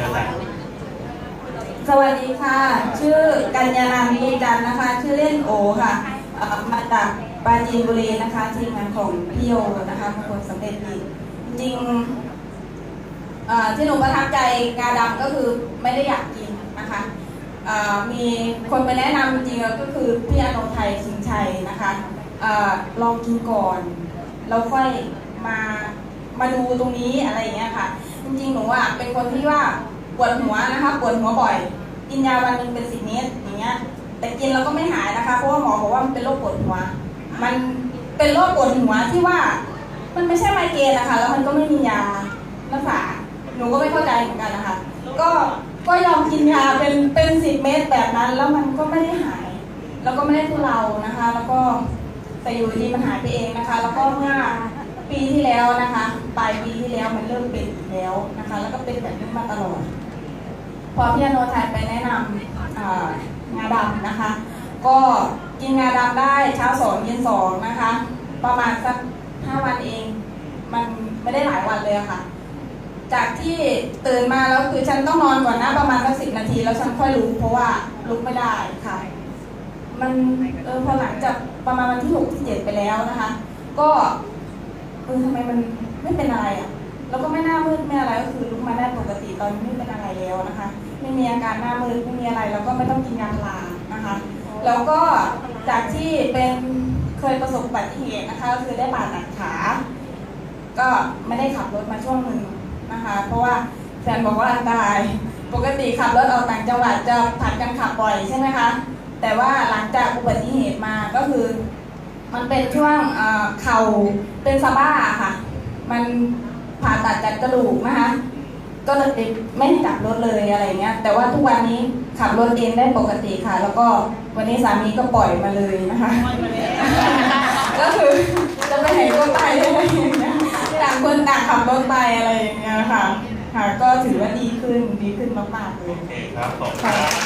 ชิญนะสวัสดีค่ะ ชื่อกัญญานมีจันนะคะ ชื่อเล่นโอค่ะเอ่อมาจากปราจีนบุรีนะคะทีมงานของพี่โยนะคะเป็นคนสำเร็จดีจริงๆเอ่อที่หนูประทับใจงาดำก็คือไม่ได้อยากกินนะคะเอ่อมีคนไปแนะนำจริงๆก็คือพี่อโนไทยชิงชัยนะคะเอ่อลองกินก่อนแล้วค่อยมามาดูตรงนี้อะไรอย่างเงี้ยค่ะ จริงๆหนูอะเป็นคนที่ว่าปวดหัวนะคะปวดหัวบ่อย กินยาวันหนึ่งเป็นสิบเม็ดอย่างเงี้ย แต่กินแล้วก็ไม่หายนะคะเพราะว่าหมอบอกว่ามันเป็นโรคปวดหัว มันเป็นโรคปวดหัวที่ว่า มันไม่ใช่ไมเกรนนะคะแล้วมันก็ไม่มียารักษาหนูก็ไม่เข้าใจเหมือนกันนะคะ ก็ก็ยอมกินยาเป็นเป็นสิบเม็ดแบบนั้น แล้วมันก็ไม่ได้หาย แล้วก็ไม่ได้ทุเลานะคะ แล้วก็แต่อยู่ดีมันหายไปเองนะคะ แล้วก็เมื่อปีที่แล้วนะคะ แล้วนะคะ แล้วก็เป็นแบบนี้มาตลอด พอพี่อโนไทยไปแนะนำอ่างาดำนะคะ ก็กินงาดำได้เช้าสองเย็นสองนะคะ ประมาณสักห้าวันเอง มันไม่ได้หลายวันเลยะค่ะ จากที่ตื่นมาแล้วคือฉันต้องนอนก่อนนะประมาณสักสิบนาที แล้วฉันค่อยลุกเพราะว่าลุกไม่ได้ค่ะ มันเออพอหลังจากประมาณวันที่หกที่เจ็ดไปแล้วนะคะ ก็เออทำไมมันไม่เป็นอะไรอะ มืดไม่อะไรก็คือลุกมาได้ปกติตอนนี้ไม่เป็นอะไรแล้วนะคะ ไม่มีอาการหน้ามืดไม่มีอะไรแล้วก็ไม่ต้องกินยาพารานะคะ แล้วก็จากที่เป็นเคยประสบอุบัติเหตุนะคะก็คือได้บาดตัดขา ก็ไม่ได้ขับรถมาช่วงหนึ่งนะคะ เพราะว่าแฟนบอกว่าอันตรายปกติขับรถออกต่างจังหวัดจะผัดกันขับบ่อยใช่ไหมคะ แต่ว่าหลังจากอุบัติเหตุมาก็คือ มันเป็นช่วงเอ่อเข่าเป็นสะบ้าค่ะ มัน ผ่าตัดจัดกระดูกนะคะก็เลยไม่ให้ขับรถเลยอะไรเงี้ย แต่ว่าทุกวันนี้ขับรถเองได้ปกติค่ะ แล้วก็วันนี้สามีก็ปล่อยมาเลยนะคะ ก็คือจะไปไหนก็ไปอะไรอย่างเงี้ยต่างคนต่างขับรถไปอะไรอย่างเงี้ยค่ะ ค่ะ ก็ถือว่าดีขึ้นดีขึ้นมากๆเลยโอเคครับขอบคุณค่ะครับ